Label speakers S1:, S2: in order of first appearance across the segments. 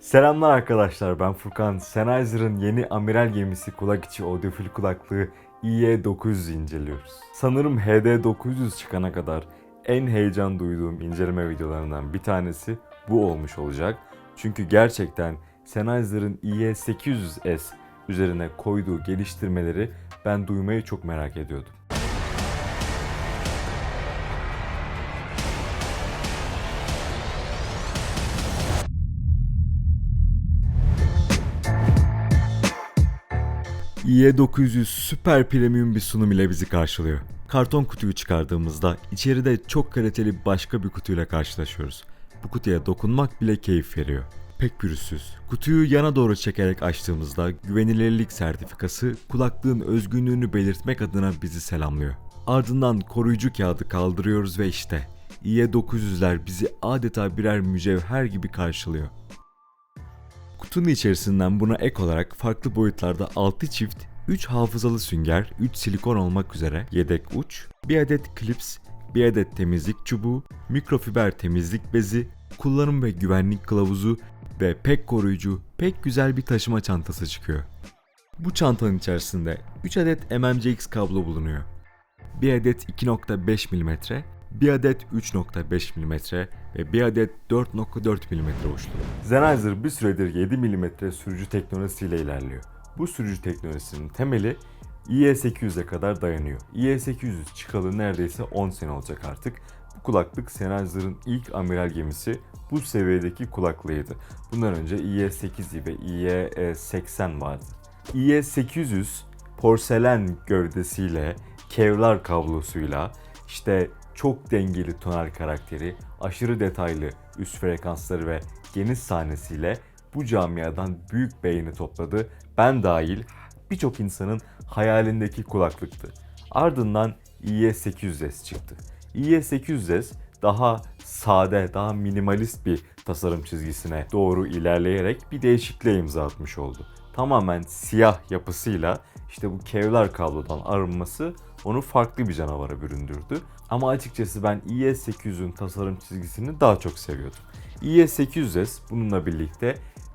S1: Selamlar arkadaşlar ben Furkan. Sennheiser'ın yeni amiral gemisi kulak içi audiofil kulaklığı IE900'ü inceliyoruz. Sanırım HD900 çıkana kadar en heyecan duyduğum inceleme videolarından bir tanesi bu olmuş olacak. Çünkü gerçekten Sennheiser'ın IE800S üzerine koyduğu geliştirmeleri ben duymayı çok merak ediyordum. IE900 süper premium bir sunum ile bizi karşılıyor. Karton kutuyu çıkardığımızda içeride çok kaliteli başka bir kutuyla karşılaşıyoruz. Bu kutuya dokunmak bile keyif veriyor. Pek pürüzsüz. Kutuyu yana doğru çekerek açtığımızda güvenilirlik sertifikası kulaklığın özgünlüğünü belirtmek adına bizi selamlıyor. Ardından koruyucu kağıdı kaldırıyoruz ve işte IE900'ler bizi adeta birer mücevher gibi karşılıyor. Kutunun içerisinden buna ek olarak farklı boyutlarda 6 çift 3 hafızalı sünger, 3 silikon olmak üzere yedek uç, bir adet klips, bir adet temizlik çubuğu, mikrofiber temizlik bezi, kullanım ve güvenlik kılavuzu ve pek koruyucu, pek güzel bir taşıma çantası çıkıyor. Bu çantanın içerisinde 3 adet MMCX kablo bulunuyor. Bir adet 2.5 mm, bir adet 3.5 mm ve bir adet 4.4 mm uçlu. Sennheiser bir süredir 7 mm sürücü teknolojisiyle ilerliyor. Bu sürücü teknolojisinin temeli IE800'e kadar dayanıyor. IE800 çıkalı neredeyse 10 sene olacak artık. Bu kulaklık Sennheiser'ın ilk amiral gemisi bu seviyedeki kulaklığıydı. Bundan önce IE8 ve IE80 vardı. IE800 porselen gövdesiyle, kevlar kablosuyla, işte çok dengeli tonal karakteri, aşırı detaylı üst frekansları ve geniş sahnesiyle bu camiadan büyük beğeni topladı. Ben dahil birçok insanın hayalindeki kulaklıktı. Ardından IE800S çıktı. IE800S daha sade, daha minimalist bir tasarım çizgisine doğru ilerleyerek bir değişikliğe imza atmış oldu. Tamamen siyah yapısıyla işte bu kevlar kablodan arınması onu farklı bir canavara büründürdü. Ama açıkçası ben IE800'ün tasarım çizgisini daha çok seviyordum. IE800S bununla birlikte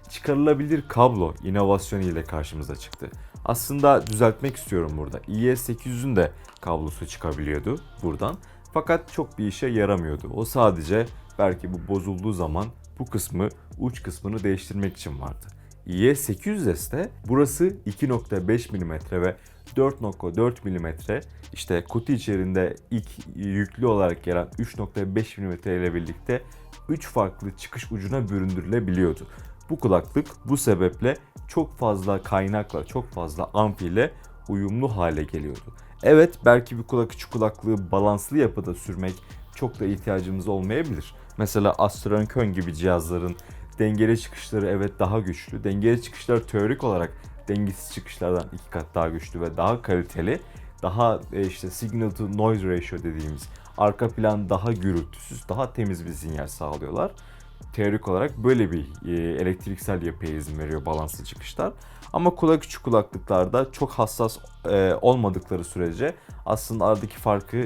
S1: çıkarılabilir kablo inovasyonu ile karşımıza çıktı. Aslında düzeltmek istiyorum burada. IE800'ün de kablosu çıkabiliyordu buradan. Fakat çok bir işe yaramıyordu. O sadece belki bu bozulduğu zaman bu kısmı uç kısmını değiştirmek için vardı. IE800S'te burası 2.5 mm ve 4.4 mm işte kutu içerisinde ilk yüklü olarak gelen 3.5 mm ile birlikte 3 farklı çıkış ucuna büründürülebiliyordu. Bu kulaklık bu sebeple çok fazla kaynakla, çok fazla amfi ile uyumlu hale geliyordu. Evet belki bir kulak içi kulaklığı balanslı yapıda sürmek çok da ihtiyacımız olmayabilir. Mesela Astronkön gibi cihazların dengeli çıkışları evet daha güçlü. Dengeli çıkışlar teorik olarak dengesiz çıkışlardan iki kat daha güçlü ve daha kaliteli. Daha e, işte signal to noise ratio dediğimiz arka plan daha gürültüsüz, daha temiz bir sinyal sağlıyorlar. Teorik olarak böyle bir e, elektriksel yapıya izin veriyor balanslı çıkışlar. Ama kulak içi kulaklıklarda çok hassas e, olmadıkları sürece aslında aradaki farkı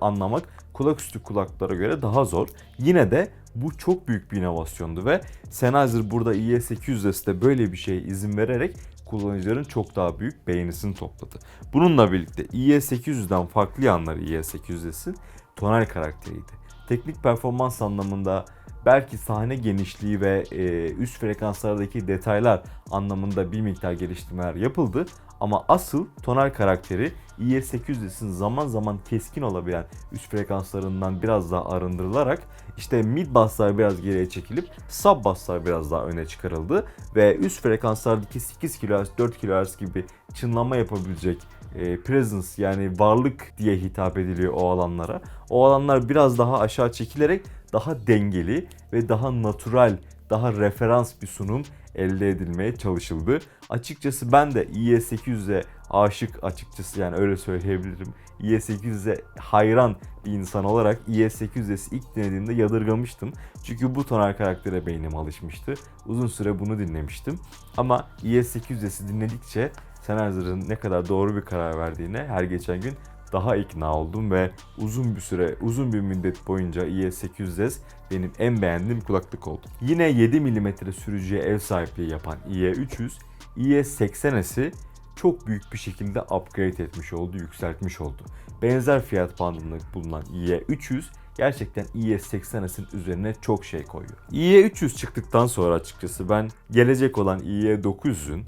S1: anlamak kulak üstü kulaklara göre daha zor. Yine de bu çok büyük bir inovasyondu ve Sennheiser burada IE800S'te böyle bir şeye izin vererek kullanıcıların çok daha büyük beğenisini topladı. Bununla birlikte IE800'den farklı yanları IE800S'in tonal karakteriydi. Teknik performans anlamında belki sahne genişliği ve e, üst frekanslardaki detaylar anlamında bir miktar geliştirmeler yapıldı. Ama asıl tonal karakteri IE800'in zaman zaman keskin olabilen üst frekanslarından biraz daha arındırılarak işte mid basslar biraz geriye çekilip sub basslar biraz daha öne çıkarıldı ve üst frekanslardaki 8 kHz 4 kHz gibi çınlama yapabilecek e, presence yani varlık diye hitap ediliyor o alanlara. O alanlar biraz daha aşağı çekilerek daha dengeli ve daha natural, daha referans bir sunum elde edilmeye çalışıldı. Açıkçası ben de IE800'e aşık açıkçası yani öyle söyleyebilirim. IE800'e hayran bir insan olarak IE800'i ilk denediğimde yadırgamıştım. Çünkü bu tonal karaktere beynim alışmıştı. Uzun süre bunu dinlemiştim. Ama IE800'i dinledikçe Sennheiser'ın ne kadar doğru bir karar verdiğine her geçen gün daha ikna oldum ve uzun bir süre, uzun bir müddet boyunca IE800S benim en beğendiğim kulaklık oldu. Yine 7 mm sürücüye ev sahipliği yapan IE300, IE80S'i çok büyük bir şekilde upgrade etmiş oldu, yükseltmiş oldu. Benzer fiyat bandında bulunan IE300 gerçekten IE80S'in üzerine çok şey koyuyor. IE300 çıktıktan sonra açıkçası ben gelecek olan IE900'ün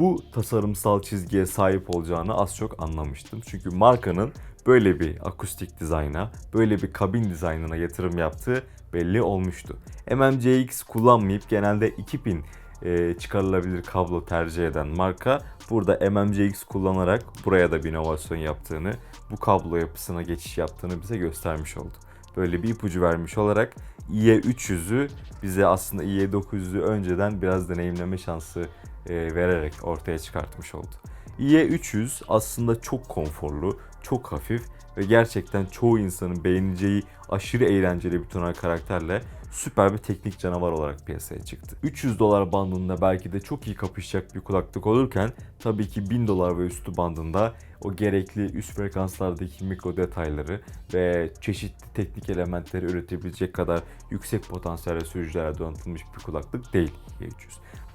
S1: bu tasarımsal çizgiye sahip olacağını az çok anlamıştım. Çünkü markanın böyle bir akustik dizayna, böyle bir kabin dizaynına yatırım yaptığı belli olmuştu. MMCX kullanmayıp genelde 2000 e, çıkarılabilir kablo tercih eden marka burada MMCX kullanarak buraya da bir inovasyon yaptığını, bu kablo yapısına geçiş yaptığını bize göstermiş oldu. Böyle bir ipucu vermiş olarak IE300'ü bize aslında IE900'ü önceden biraz deneyimleme şansı vererek ortaya çıkartmış oldu. IE300 aslında çok konforlu, çok hafif ve gerçekten çoğu insanın beğeneceği aşırı eğlenceli bir tonal karakterle süper bir teknik canavar olarak piyasaya çıktı. 300 dolar bandında belki de çok iyi kapışacak bir kulaklık olurken tabii ki 1000 dolar ve üstü bandında o gerekli üst frekanslardaki mikro detayları ve çeşitli teknik elementleri üretebilecek kadar yüksek potansiyel sürücülere donatılmış bir kulaklık değil Y300.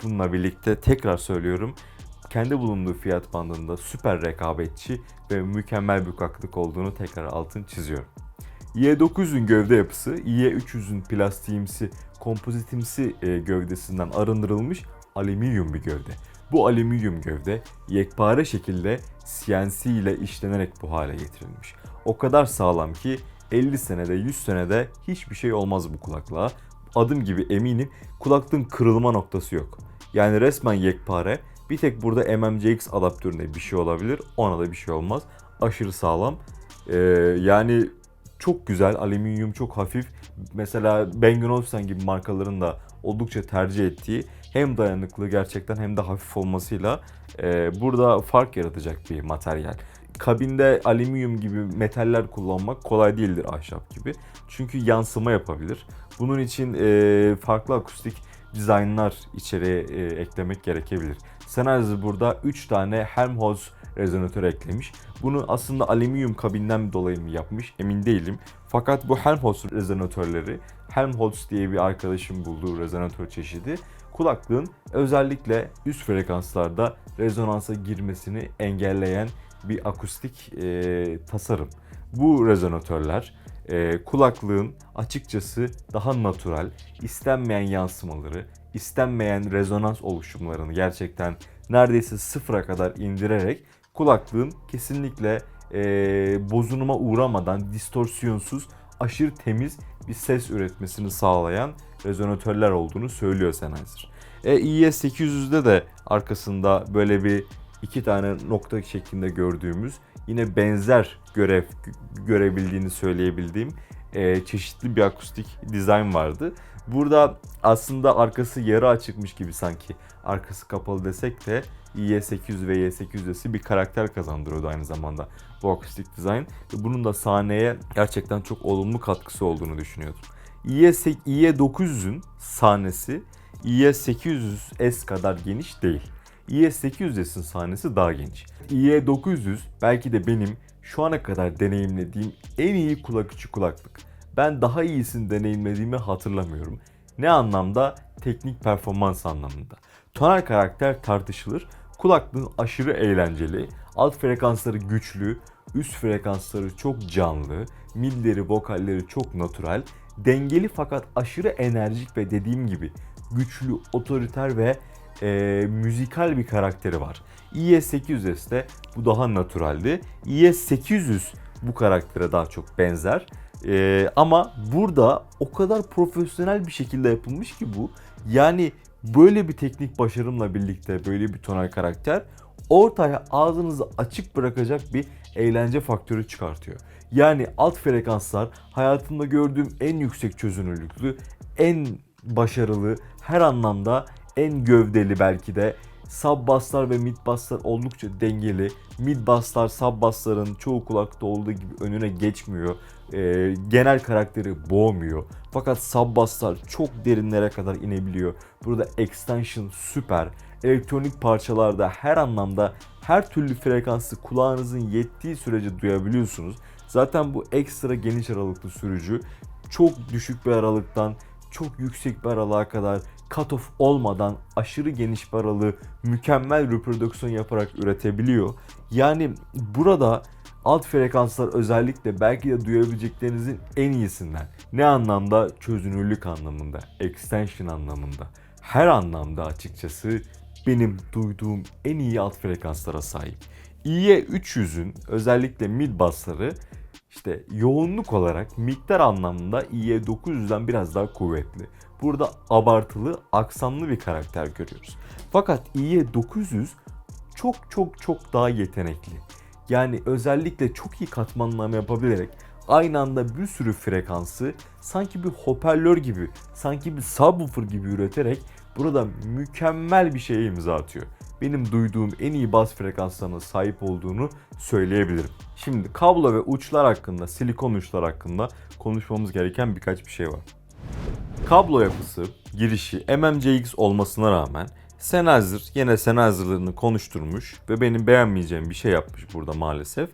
S1: Bununla birlikte tekrar söylüyorum kendi bulunduğu fiyat bandında süper rekabetçi ve mükemmel bir kulaklık olduğunu tekrar altın çiziyorum. Y900'ün gövde yapısı Y300'ün plastiğimsi, kompozitimsi e, gövdesinden arındırılmış alüminyum bir gövde. Bu alüminyum gövde yekpare şekilde CNC ile işlenerek bu hale getirilmiş. O kadar sağlam ki 50 senede 100 senede hiçbir şey olmaz bu kulaklığa. Adım gibi eminim kulaklığın kırılma noktası yok. Yani resmen yekpare bir tek burada MMCX adaptöründe bir şey olabilir. Ona da bir şey olmaz. Aşırı sağlam. Ee, yani çok güzel. Alüminyum çok hafif. Mesela Bang Olufsen gibi markaların da oldukça tercih ettiği hem dayanıklı gerçekten hem de hafif olmasıyla e, burada fark yaratacak bir materyal. Kabinde alüminyum gibi metaller kullanmak kolay değildir ahşap gibi. Çünkü yansıma yapabilir. Bunun için e, farklı akustik dizaynlar içeriye e, eklemek gerekebilir. Sennheiser burada 3 tane Helmholtz rezonatör eklemiş. Bunu aslında alüminyum kabinden dolayı mı yapmış emin değilim. Fakat bu Helmholtz rezonatörleri Helmholtz diye bir arkadaşım bulduğu rezonatör çeşidi kulaklığın özellikle üst frekanslarda rezonansa girmesini engelleyen bir akustik e, tasarım. Bu rezonatörler e, kulaklığın açıkçası daha natural, istenmeyen yansımaları, istenmeyen rezonans oluşumlarını gerçekten neredeyse sıfıra kadar indirerek kulaklığın kesinlikle e, bozunuma uğramadan distorsiyonsuz, aşırı temiz bir ses üretmesini sağlayan rezonatörler olduğunu söylüyor Sennheiser. E, IE800'de de arkasında böyle bir iki tane nokta şeklinde gördüğümüz yine benzer görev görebildiğini söyleyebildiğim e, çeşitli bir akustik dizayn vardı. Burada aslında arkası yarı açıkmış gibi sanki arkası kapalı desek de i800 ve y800'si bir karakter kazandırıyordu aynı zamanda bu akustik dizayn. Bunun da sahneye gerçekten çok olumlu katkısı olduğunu düşünüyordum. i900'ün sahnesi i800S kadar geniş değil. i800S'in sahnesi daha geniş. i900 belki de benim şu ana kadar deneyimlediğim en iyi kulak içi kulaklık. Ben daha iyisini deneyimlediğimi hatırlamıyorum. Ne anlamda? Teknik performans anlamında. Tonal karakter tartışılır. Kulaklığın aşırı eğlenceli, alt frekansları güçlü, üst frekansları çok canlı, milleri, vokalleri çok natural, dengeli fakat aşırı enerjik ve dediğim gibi güçlü, otoriter ve e, müzikal bir karakteri var. IS-800S'te bu daha naturaldi. IS-800 bu karaktere daha çok benzer. E, ama burada o kadar profesyonel bir şekilde yapılmış ki bu. Yani böyle bir teknik başarımla birlikte böyle bir tonal karakter ortaya ağzınızı açık bırakacak bir eğlence faktörü çıkartıyor. Yani alt frekanslar hayatımda gördüğüm en yüksek çözünürlüklü, en başarılı, her anlamda en gövdeli belki de sub basslar ve mid basslar oldukça dengeli. Mid basslar sub bassların çoğu kulakta olduğu gibi önüne geçmiyor. e, genel karakteri boğmuyor. Fakat subbasslar çok derinlere kadar inebiliyor. Burada extension süper. Elektronik parçalarda her anlamda her türlü frekansı kulağınızın yettiği sürece duyabiliyorsunuz. Zaten bu ekstra geniş aralıklı sürücü çok düşük bir aralıktan çok yüksek bir aralığa kadar cut-off olmadan aşırı geniş bir aralığı mükemmel reprodüksiyon yaparak üretebiliyor. Yani burada alt frekanslar özellikle belki de duyabileceklerinizin en iyisinden. Ne anlamda? Çözünürlük anlamında, extension anlamında. Her anlamda açıkçası benim duyduğum en iyi alt frekanslara sahip. IE300'ün özellikle mid bassları işte yoğunluk olarak miktar anlamında IE900'den biraz daha kuvvetli. Burada abartılı, aksanlı bir karakter görüyoruz. Fakat IE900 çok çok çok daha yetenekli. Yani özellikle çok iyi katmanlama yapabilerek aynı anda bir sürü frekansı sanki bir hoparlör gibi, sanki bir subwoofer gibi üreterek burada mükemmel bir şeye imza atıyor. Benim duyduğum en iyi bas frekanslarına sahip olduğunu söyleyebilirim. Şimdi kablo ve uçlar hakkında, silikon uçlar hakkında konuşmamız gereken birkaç bir şey var. Kablo yapısı, girişi MMCX olmasına rağmen Sennheiser yine Sennheiser'larını konuşturmuş ve benim beğenmeyeceğim bir şey yapmış burada maalesef.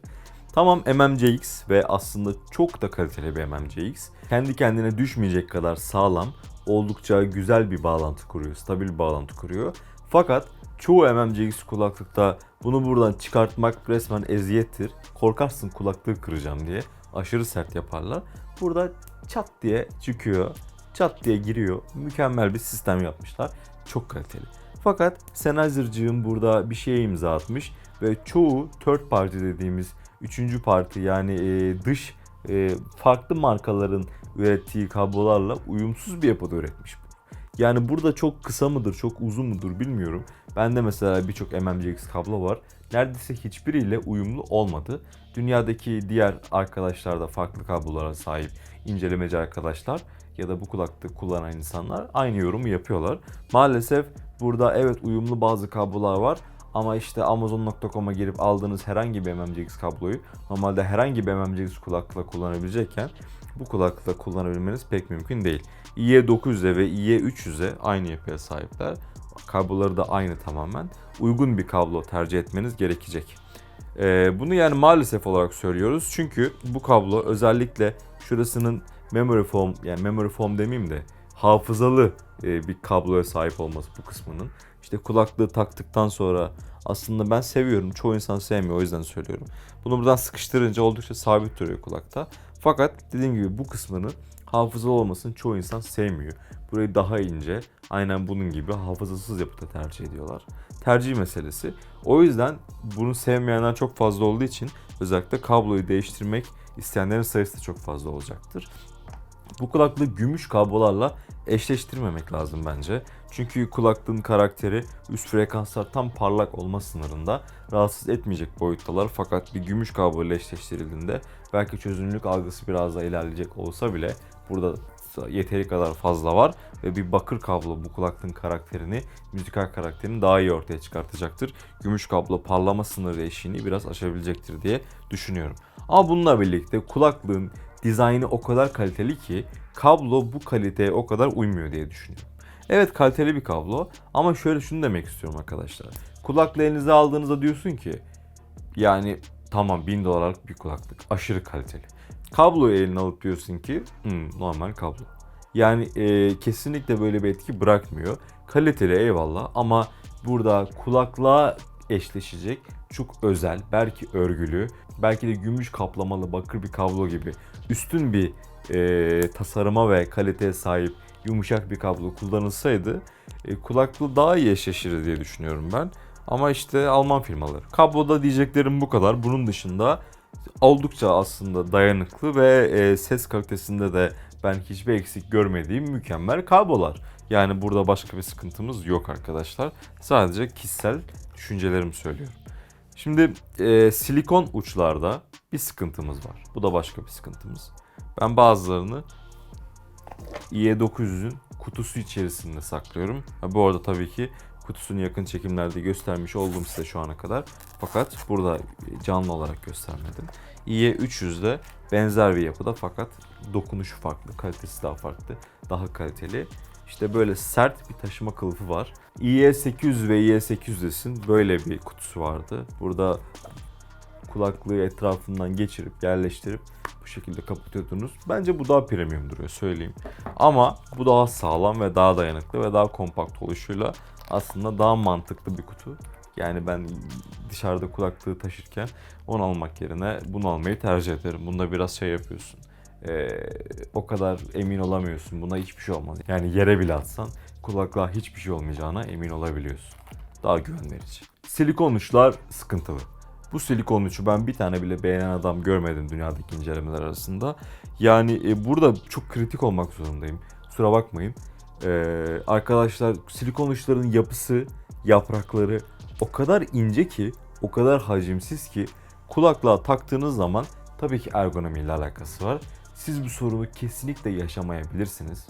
S1: Tamam MMCX ve aslında çok da kaliteli bir MMCX. Kendi kendine düşmeyecek kadar sağlam, oldukça güzel bir bağlantı kuruyor, stabil bir bağlantı kuruyor. Fakat çoğu MMCX kulaklıkta bunu buradan çıkartmak resmen eziyettir. Korkarsın kulaklığı kıracağım diye aşırı sert yaparlar. Burada çat diye çıkıyor, çat diye giriyor. Mükemmel bir sistem yapmışlar. Çok kaliteli. Fakat Sennheiser'cığım burada bir şeye imza atmış ve çoğu third party dediğimiz üçüncü parti yani e, dış e, farklı markaların ürettiği kablolarla uyumsuz bir yapıda üretmiş bu. Yani burada çok kısa mıdır, çok uzun mudur bilmiyorum. Bende mesela birçok MMCX kablo var. Neredeyse hiçbiriyle uyumlu olmadı. Dünyadaki diğer arkadaşlar da farklı kablolara sahip incelemeci arkadaşlar ya da bu kulaklığı kullanan insanlar aynı yorumu yapıyorlar. Maalesef burada evet uyumlu bazı kablolar var ama işte Amazon.com'a girip aldığınız herhangi bir MMCX kabloyu normalde herhangi bir MMCX kulaklıkla kullanabilecekken bu kulaklıkla kullanabilmeniz pek mümkün değil. IE900'e ve IE300'e aynı yapıya sahipler. Kabloları da aynı tamamen. Uygun bir kablo tercih etmeniz gerekecek. Ee, bunu yani maalesef olarak söylüyoruz. Çünkü bu kablo özellikle şurasının memory foam yani memory foam demeyeyim de hafızalı e, bir kabloya sahip olması bu kısmının. İşte kulaklığı taktıktan sonra aslında ben seviyorum. Çoğu insan sevmiyor o yüzden söylüyorum. Bunu buradan sıkıştırınca oldukça sabit duruyor kulakta. Fakat dediğim gibi bu kısmının hafızalı olmasını çoğu insan sevmiyor. Burayı daha ince, aynen bunun gibi hafızasız yapıda tercih ediyorlar. Tercih meselesi. O yüzden bunu sevmeyenler çok fazla olduğu için özellikle kabloyu değiştirmek isteyenlerin sayısı da çok fazla olacaktır. Bu kulaklığı gümüş kablolarla eşleştirmemek lazım bence. Çünkü kulaklığın karakteri üst frekanslar tam parlak olma sınırında rahatsız etmeyecek boyuttalar. Fakat bir gümüş kablo ile eşleştirildiğinde belki çözünürlük algısı biraz daha ilerleyecek olsa bile burada yeteri kadar fazla var ve bir bakır kablo bu kulaklığın karakterini, müzikal karakterini daha iyi ortaya çıkartacaktır. Gümüş kablo parlama sınırı eşiğini biraz aşabilecektir diye düşünüyorum. Ama bununla birlikte kulaklığın dizaynı o kadar kaliteli ki kablo bu kaliteye o kadar uymuyor diye düşünüyorum. Evet kaliteli bir kablo ama şöyle şunu demek istiyorum arkadaşlar. Kulaklığı aldığınızda diyorsun ki yani tamam 1000 dolarlık bir kulaklık aşırı kaliteli. Kabloyu eline alıp diyorsun ki hmm, normal kablo. Yani e, kesinlikle böyle bir etki bırakmıyor. Kaliteli eyvallah ama burada kulaklığa eşleşecek çok özel, belki örgülü, belki de gümüş kaplamalı bakır bir kablo gibi üstün bir e, tasarıma ve kaliteye sahip yumuşak bir kablo kullanılsaydı e, kulaklığı daha iyi eşleşir diye düşünüyorum ben. Ama işte Alman firmaları. Kabloda diyeceklerim bu kadar. Bunun dışında oldukça aslında dayanıklı ve e, ses kalitesinde de ben hiçbir eksik görmediğim mükemmel kablolar. Yani burada başka bir sıkıntımız yok arkadaşlar. Sadece kişisel düşüncelerimi söylüyorum. Şimdi e, silikon uçlarda bir sıkıntımız var. Bu da başka bir sıkıntımız. Ben bazılarını IE900'ün kutusu içerisinde saklıyorum. Ha, bu arada tabii ki kutusunu yakın çekimlerde göstermiş oldum size şu ana kadar. Fakat burada canlı olarak göstermedim. IE300'de benzer bir yapıda fakat dokunuşu farklı, kalitesi daha farklı, daha kaliteli. İşte böyle sert bir taşıma kılıfı var. IE800 ve IE800'in böyle bir kutusu vardı. Burada kulaklığı etrafından geçirip yerleştirip bu şekilde kapatıyordunuz. Bence bu daha premium duruyor söyleyeyim. Ama bu daha sağlam ve daha dayanıklı ve daha kompakt oluşuyla aslında daha mantıklı bir kutu. Yani ben dışarıda kulaklığı taşırken onu almak yerine bunu almayı tercih ederim. Bunda biraz şey yapıyorsun. Ee, o kadar emin olamıyorsun. Buna hiçbir şey olmaz. Yani yere bile atsan kulaklığa hiçbir şey olmayacağına emin olabiliyorsun. Daha güven verici. Silikon uçlar sıkıntılı. Bu silikon uçu ben bir tane bile beğenen adam görmedim dünyadaki incelemeler arasında. Yani e, burada çok kritik olmak zorundayım. Kusura bakmayın. Ee, arkadaşlar silikon uçların yapısı, yaprakları o kadar ince ki, o kadar hacimsiz ki kulaklığa taktığınız zaman tabii ki ergonomiyle alakası var. Siz bu sorunu kesinlikle yaşamayabilirsiniz.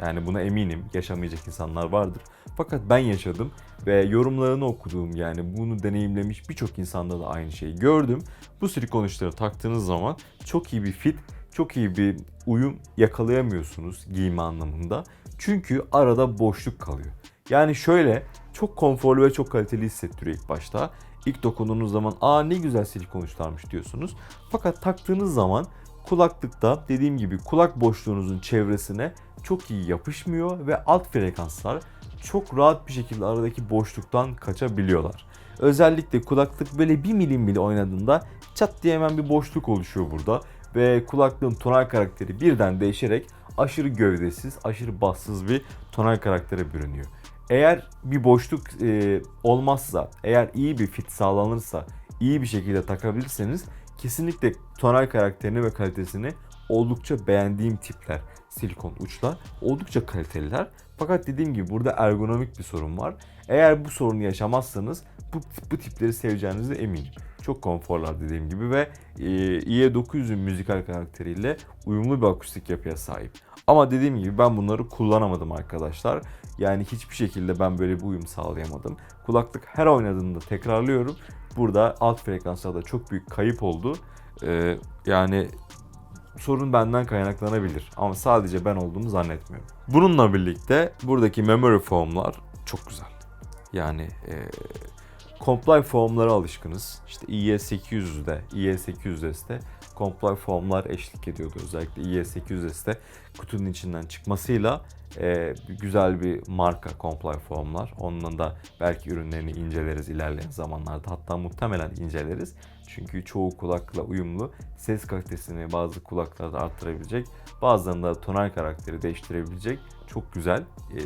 S1: Yani buna eminim yaşamayacak insanlar vardır. Fakat ben yaşadım ve yorumlarını okuduğum yani bunu deneyimlemiş birçok insanda da aynı şeyi gördüm. Bu silikon uçları taktığınız zaman çok iyi bir fit, çok iyi bir uyum yakalayamıyorsunuz giyme anlamında. Çünkü arada boşluk kalıyor. Yani şöyle çok konforlu ve çok kaliteli hissettiriyor ilk başta. İlk dokunduğunuz zaman aa ne güzel silikon uçlarmış diyorsunuz. Fakat taktığınız zaman kulaklıkta dediğim gibi kulak boşluğunuzun çevresine çok iyi yapışmıyor ve alt frekanslar çok rahat bir şekilde aradaki boşluktan kaçabiliyorlar. Özellikle kulaklık böyle bir milim bile oynadığında çat diye hemen bir boşluk oluşuyor burada ve kulaklığın tonal karakteri birden değişerek aşırı gövdesiz, aşırı bassız bir tonal karaktere bürünüyor. Eğer bir boşluk e, olmazsa, eğer iyi bir fit sağlanırsa, iyi bir şekilde takabilirseniz kesinlikle tonal karakterini ve kalitesini oldukça beğendiğim tipler silikon uçlar. Oldukça kaliteliler. Fakat dediğim gibi burada ergonomik bir sorun var. Eğer bu sorunu yaşamazsanız bu, bu tipleri seveceğinize eminim. Çok konforlar dediğim gibi ve e, IE900'ün müzikal karakteriyle uyumlu bir akustik yapıya sahip. Ama dediğim gibi ben bunları kullanamadım arkadaşlar. Yani hiçbir şekilde ben böyle bir uyum sağlayamadım. Kulaklık her oynadığımda tekrarlıyorum. Burada alt frekanslarda çok büyük kayıp oldu. Ee, yani sorun benden kaynaklanabilir ama sadece ben olduğumu zannetmiyorum. Bununla birlikte buradaki memory foam'lar çok güzel. Yani e, Comply foam'lara alışkınız. İşte IE800'de, IE800'de Comply foam'lar eşlik ediyordu. Özellikle IE800'de kutunun içinden çıkmasıyla e, güzel bir marka Comply foam'lar. Onunla da belki ürünlerini inceleriz ilerleyen zamanlarda. Hatta muhtemelen inceleriz. Çünkü çoğu kulakla uyumlu. Ses kalitesini bazı kulaklarda arttırabilecek. Bazılarında tonal karakteri değiştirebilecek çok güzel e,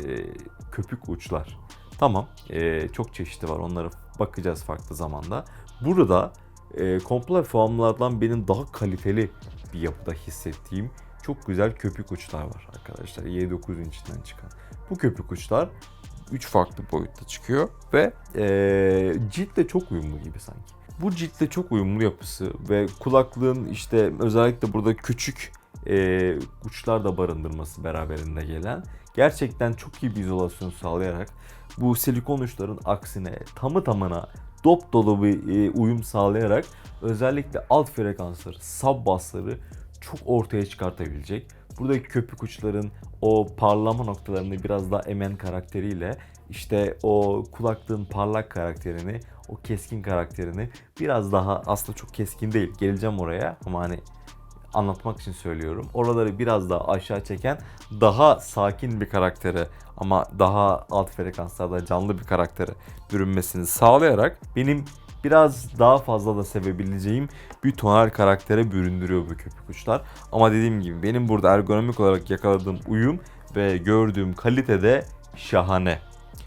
S1: köpük uçlar. Tamam e, çok çeşitli var onlara bakacağız farklı zamanda. Burada e, komple formlardan benim daha kaliteli bir yapıda hissettiğim çok güzel köpük uçlar var arkadaşlar. Y9'un içinden çıkan. Bu köpük uçlar 3 farklı boyutta çıkıyor ve e, ciltle çok uyumlu gibi sanki. Bu ciltle çok uyumlu yapısı ve kulaklığın işte özellikle burada küçük e, uçlar da barındırması beraberinde gelen gerçekten çok iyi bir izolasyon sağlayarak bu silikon uçların aksine tamı tamına dop dolu bir e, uyum sağlayarak özellikle alt frekansları, sub bassları çok ortaya çıkartabilecek. Buradaki köpük uçların o parlama noktalarını biraz daha emen karakteriyle işte o kulaklığın parlak karakterini, o keskin karakterini biraz daha aslında çok keskin değil. Geleceğim oraya ama hani anlatmak için söylüyorum. Oraları biraz daha aşağı çeken daha sakin bir karaktere ama daha alt frekanslarda canlı bir karaktere bürünmesini sağlayarak benim biraz daha fazla da sevebileceğim bir tonal karaktere büründürüyor bu köpük uçlar. Ama dediğim gibi benim burada ergonomik olarak yakaladığım uyum ve gördüğüm kalitede şahane.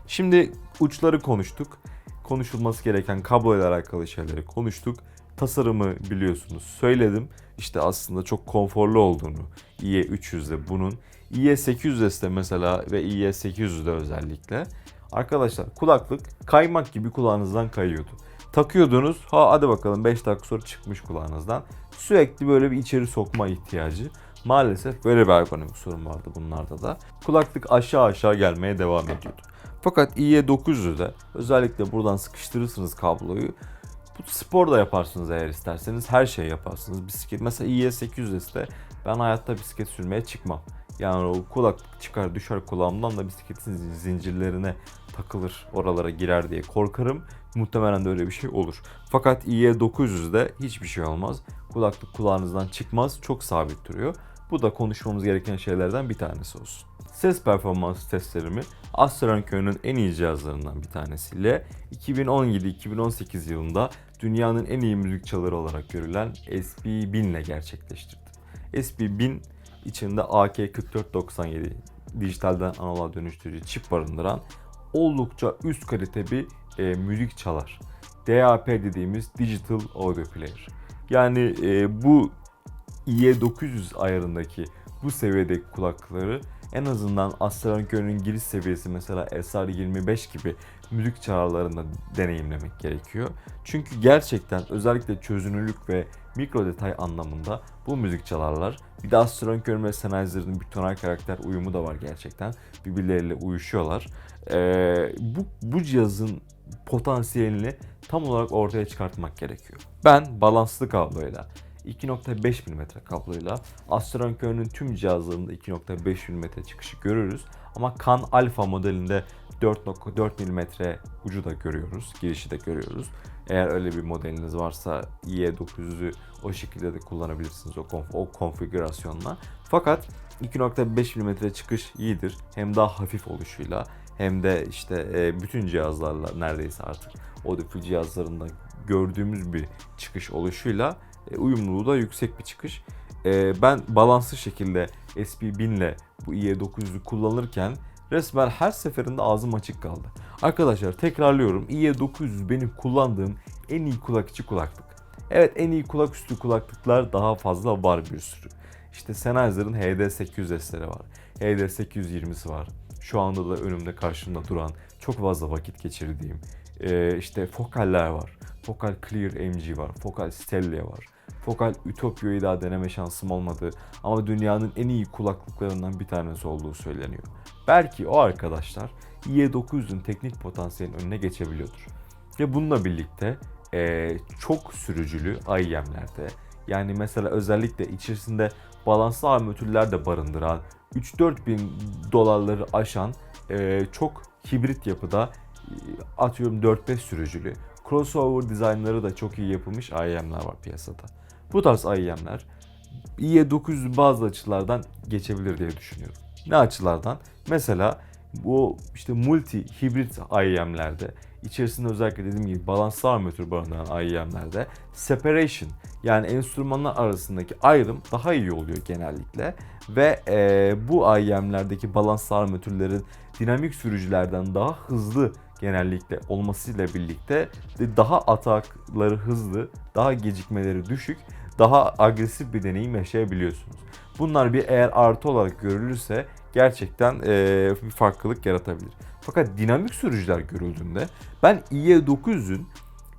S1: Şimdi uçları konuştuk. Konuşulması gereken kablo ile alakalı şeyleri konuştuk. Tasarımı biliyorsunuz söyledim. İşte aslında çok konforlu olduğunu IE300'de bunun. IE800'de mesela ve IE800'de özellikle. Arkadaşlar kulaklık kaymak gibi kulağınızdan kayıyordu. Takıyordunuz ha hadi bakalım 5 dakika sonra çıkmış kulağınızdan. Sürekli böyle bir içeri sokma ihtiyacı. Maalesef böyle bir ergonomik sorun vardı bunlarda da. Kulaklık aşağı aşağı gelmeye devam ediyordu. Fakat IE900'de özellikle buradan sıkıştırırsınız kabloyu. Bu spor da yaparsınız eğer isterseniz. Her şeyi yaparsınız. Bisiklet mesela IE800'de ben hayatta bisiklet sürmeye çıkmam. Yani o kulaklık çıkar düşer kulağımdan da bisikletin zincirlerine takılır oralara girer diye korkarım. Muhtemelen de öyle bir şey olur. Fakat IE900'de hiçbir şey olmaz. Kulaklık kulağınızdan çıkmaz. Çok sabit duruyor. Bu da konuşmamız gereken şeylerden bir tanesi olsun. Ses performans testlerimi AstraZeneca'nın en iyi cihazlarından bir tanesiyle 2017-2018 yılında dünyanın en iyi müzik çaları olarak görülen SB1000 ile gerçekleştirdim. SB1000 içinde AK4497 dijitalden analoğa dönüştürücü çip barındıran oldukça üst kalite bir e, müzik çalar. DAP dediğimiz Digital Audio Player. Yani e, bu IE900 ayarındaki bu seviyedeki kulaklıkları en azından Astralnkör'ün giriş seviyesi mesela SR25 gibi müzik çağrılarında deneyimlemek gerekiyor. Çünkü gerçekten özellikle çözünürlük ve mikro detay anlamında bu müzik çalarlar. Bir de Astralnkör ve Sennheiser'ın bir tonal karakter uyumu da var gerçekten. Birbirleriyle uyuşuyorlar. Ee, bu, bu cihazın potansiyelini tam olarak ortaya çıkartmak gerekiyor. Ben balanslı kabloyla 2.5 mm kabloyla Astronkör'ün tüm cihazlarında 2.5 mm çıkışı görürüz. Ama Kan Alpha modelinde 4.4 mm ucu da görüyoruz, girişi de görüyoruz. Eğer öyle bir modeliniz varsa IE900'ü o şekilde de kullanabilirsiniz o, konf- o konfigürasyonla. Fakat 2.5 mm çıkış iyidir. Hem daha hafif oluşuyla hem de işte e, bütün cihazlarla neredeyse artık audiophil cihazlarında gördüğümüz bir çıkış oluşuyla uyumluluğu da yüksek bir çıkış. E, ben balanslı şekilde SP1000 ile bu IE900'ü kullanırken resmen her seferinde ağzım açık kaldı. Arkadaşlar tekrarlıyorum IE900 benim kullandığım en iyi kulak içi kulaklık. Evet en iyi kulak üstü kulaklıklar daha fazla var bir sürü. İşte Sennheiser'ın HD800S'leri var. HD820'si var. Şu anda da önümde karşımda duran çok fazla vakit geçirdiğim e, işte Fokal'ler var. Focal Clear MG var. Focal Stellia var. Focal Utopio'yu daha deneme şansım olmadı ama dünyanın en iyi kulaklıklarından bir tanesi olduğu söyleniyor. Belki o arkadaşlar IE900'ün teknik potansiyelinin önüne geçebiliyordur. Ve bununla birlikte e, çok sürücülü IEM'lerde yani mesela özellikle içerisinde balanslı armatürler de barındıran 3-4 bin dolarları aşan e, çok hibrit yapıda e, atıyorum 4-5 sürücülü crossover dizaynları da çok iyi yapılmış IEM'ler var piyasada. Bu tarz IEM'ler IE900 bazı açılardan geçebilir diye düşünüyorum. Ne açılardan? Mesela bu işte multi hibrit IEM'lerde içerisinde özellikle dediğim gibi balanslı armatür barındıran IEM'lerde separation yani enstrümanlar arasındaki ayrım daha iyi oluyor genellikle ve e, bu IEM'lerdeki balanslı armatürlerin dinamik sürücülerden daha hızlı genellikle olmasıyla birlikte daha atakları hızlı, daha gecikmeleri düşük, daha agresif bir deneyim yaşayabiliyorsunuz. Bunlar bir eğer artı olarak görülürse gerçekten e, bir farklılık yaratabilir. Fakat dinamik sürücüler görüldüğünde ben IE900'ün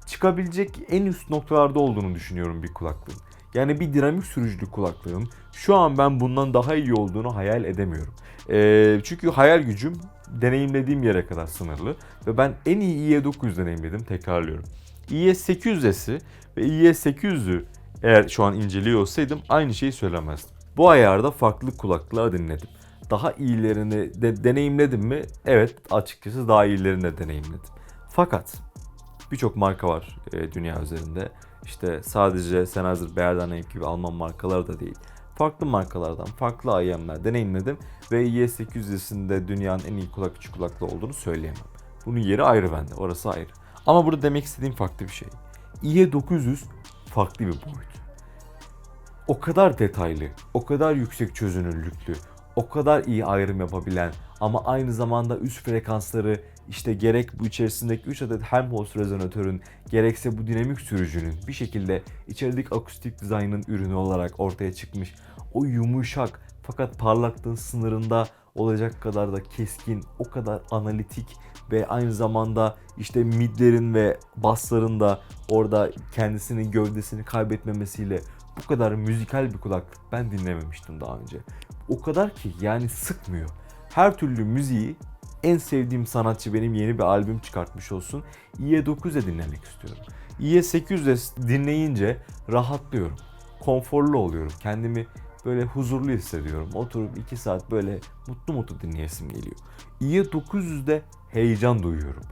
S1: çıkabilecek en üst noktalarda olduğunu düşünüyorum bir kulaklığın. Yani bir dinamik sürücülü kulaklığın şu an ben bundan daha iyi olduğunu hayal edemiyorum. E, çünkü hayal gücüm deneyimlediğim yere kadar sınırlı ve ben en iyi IE900 deneyimledim tekrarlıyorum. IE800'esi ve IE800'ü eğer şu an inceliyor olsaydım aynı şeyi söylemezdim. Bu ayarda farklı kulaklıklar dinledim. Daha iyilerini de deneyimledim mi? Evet açıkçası daha iyilerini de deneyimledim. Fakat birçok marka var e, dünya üzerinde. İşte sadece Sennheiser, Beyerdan gibi Alman markalar da değil. Farklı markalardan, farklı IM'ler deneyimledim ve IE800'sinde dünyanın en iyi kulak içi kulaklığı olduğunu söyleyemem. Bunun yeri ayrı bende, orası ayrı. Ama burada demek istediğim farklı bir şey. IE900 farklı bir boyut. O kadar detaylı, o kadar yüksek çözünürlüklü, o kadar iyi ayrım yapabilen ama aynı zamanda üst frekansları işte gerek bu içerisindeki 3 adet Helmholtz rezonatörün gerekse bu dinamik sürücünün bir şekilde içerideki akustik dizaynın ürünü olarak ortaya çıkmış o yumuşak fakat parlaklığın sınırında olacak kadar da keskin, o kadar analitik ve aynı zamanda işte midlerin ve bassların da orada kendisinin gövdesini kaybetmemesiyle bu kadar müzikal bir kulaklık ben dinlememiştim daha önce. O kadar ki yani sıkmıyor. Her türlü müziği en sevdiğim sanatçı benim yeni bir albüm çıkartmış olsun. IE9'e dinlemek istiyorum. IE800'e dinleyince rahatlıyorum. Konforlu oluyorum. Kendimi böyle huzurlu hissediyorum. Oturup 2 saat böyle mutlu mutlu dinleyesim geliyor. IE900'de heyecan duyuyorum.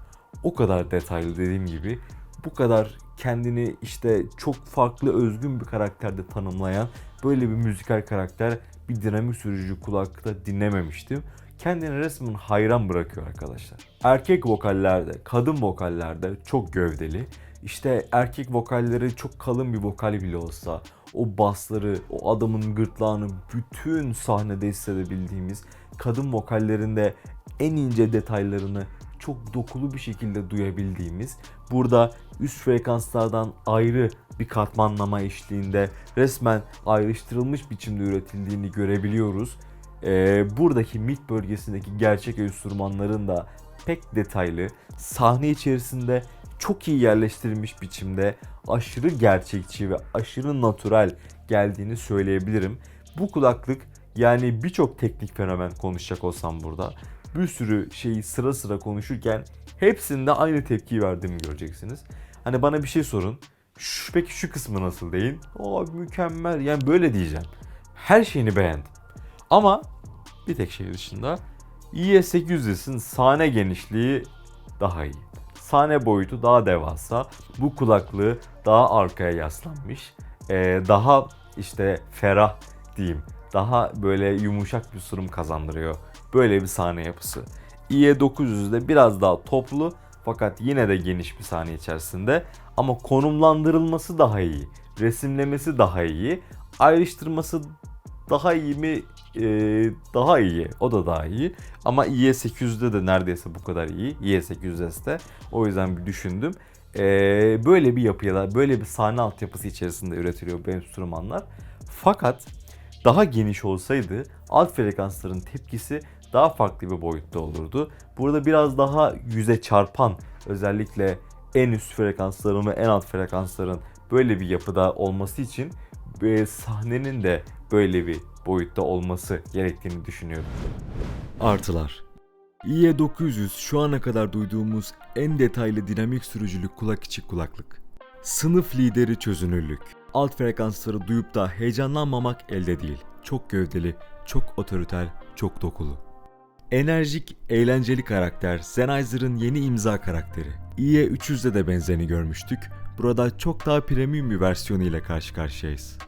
S1: O kadar detaylı dediğim gibi bu kadar kendini işte çok farklı özgün bir karakterde tanımlayan böyle bir müzikal karakter bir dinamik sürücü kulaklıkta dinlememiştim. Kendini resmen hayran bırakıyor arkadaşlar. Erkek vokallerde, kadın vokallerde çok gövdeli. İşte erkek vokalleri çok kalın bir vokal bile olsa o basları, o adamın gırtlağını bütün sahnede hissedebildiğimiz kadın vokallerinde en ince detaylarını çok dokulu bir şekilde duyabildiğimiz, burada üst frekanslardan ayrı bir katmanlama eşliğinde resmen ayrıştırılmış biçimde üretildiğini görebiliyoruz. Ee, buradaki mid bölgesindeki gerçek enstrümanların da pek detaylı, sahne içerisinde çok iyi yerleştirilmiş biçimde aşırı gerçekçi ve aşırı natural geldiğini söyleyebilirim. Bu kulaklık yani birçok teknik fenomen konuşacak olsam burada bir sürü şeyi sıra sıra konuşurken hepsinde aynı tepkiyi verdiğimi göreceksiniz. Hani bana bir şey sorun. Şu, peki şu kısmı nasıl değil? Aa mükemmel. Yani böyle diyeceğim. Her şeyini beğendim. Ama bir tek şey dışında IE800'in sahne genişliği daha iyi. Sahne boyutu daha devasa. Bu kulaklığı daha arkaya yaslanmış. Ee, daha işte ferah diyeyim. Daha böyle yumuşak bir sunum kazandırıyor. Böyle bir sahne yapısı. IE900'de biraz daha toplu fakat yine de geniş bir sahne içerisinde ama konumlandırılması daha iyi. Resimlemesi daha iyi. Ayrıştırması daha iyi mi? Ee, daha iyi. O da daha iyi. Ama IE800'de de neredeyse bu kadar iyi. IE800S'te. O yüzden bir düşündüm. Ee, böyle bir yapıya, böyle bir sahne altyapısı içerisinde üretiliyor bu enstrümanlar. Fakat daha geniş olsaydı alt frekansların tepkisi daha farklı bir boyutta olurdu. Burada biraz daha yüze çarpan özellikle en üst frekansların ve en alt frekansların böyle bir yapıda olması için e, sahnenin de böyle bir boyutta olması gerektiğini düşünüyorum.
S2: Artılar. IE900 şu ana kadar duyduğumuz en detaylı dinamik sürücülü kulak içi kulaklık. Sınıf lideri çözünürlük. Alt frekansları duyup da heyecanlanmamak elde değil. Çok gövdeli, çok otoriter, çok dokulu. Enerjik, eğlenceli karakter Sennheiser'ın yeni imza karakteri. IE300'de de benzerini görmüştük. Burada çok daha premium bir versiyonu ile karşı karşıyayız.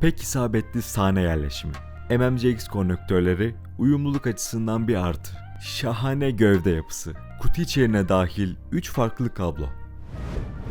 S2: Pek isabetli sahne yerleşimi. MMCX konnektörleri uyumluluk açısından bir artı. Şahane gövde yapısı. Kutu içeriğine dahil 3 farklı kablo.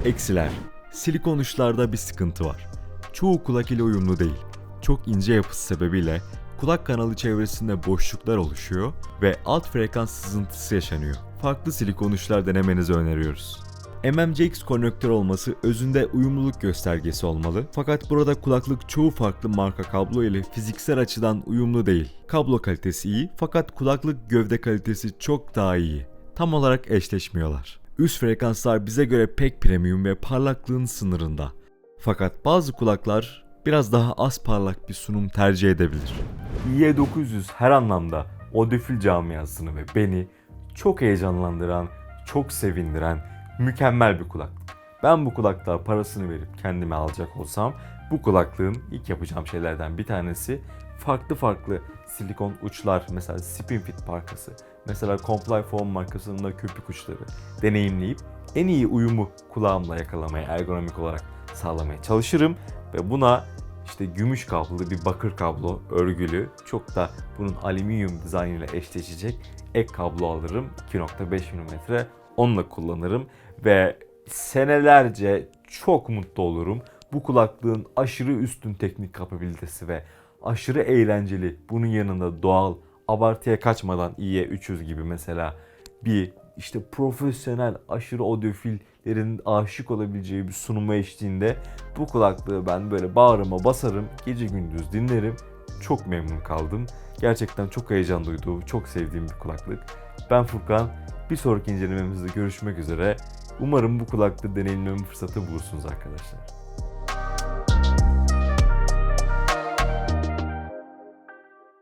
S2: Eksiler. Silikon uçlarda bir sıkıntı var. Çoğu kulak ile uyumlu değil. Çok ince yapısı sebebiyle kulak kanalı çevresinde boşluklar oluşuyor ve alt frekans sızıntısı yaşanıyor. Farklı silikon uçlar denemenizi öneriyoruz. MMCX konnektör olması özünde uyumluluk göstergesi olmalı. Fakat burada kulaklık çoğu farklı marka kablo ile fiziksel açıdan uyumlu değil. Kablo kalitesi iyi fakat kulaklık gövde kalitesi çok daha iyi. Tam olarak eşleşmiyorlar. Üst frekanslar bize göre pek premium ve parlaklığın sınırında. Fakat bazı kulaklar biraz daha az parlak bir sunum tercih edebilir.
S1: IE900 her anlamda audiofil camiasını ve beni çok heyecanlandıran, çok sevindiren mükemmel bir kulaklık. Ben bu kulaklığa parasını verip kendime alacak olsam bu kulaklığın ilk yapacağım şeylerden bir tanesi farklı farklı silikon uçlar mesela Spinfit markası mesela Comply Foam markasının da köpük uçları deneyimleyip en iyi uyumu kulağımla yakalamaya ergonomik olarak sağlamaya çalışırım ve buna işte gümüş kablolu bir bakır kablo örgülü çok da bunun alüminyum dizaynıyla eşleşecek ek kablo alırım 2.5 mm onunla kullanırım ve senelerce çok mutlu olurum. Bu kulaklığın aşırı üstün teknik kapabilitesi ve aşırı eğlenceli bunun yanında doğal abartıya kaçmadan iyiye 300 gibi mesela bir işte profesyonel aşırı audiofillerin aşık olabileceği bir sunuma eşliğinde bu kulaklığı ben böyle bağrıma basarım gece gündüz dinlerim çok memnun kaldım. Gerçekten çok heyecan duyduğum, çok sevdiğim bir kulaklık. Ben Furkan. Bir sonraki incelememizde görüşmek üzere. Umarım bu kulaklığı deneyimleme fırsatı bulursunuz arkadaşlar.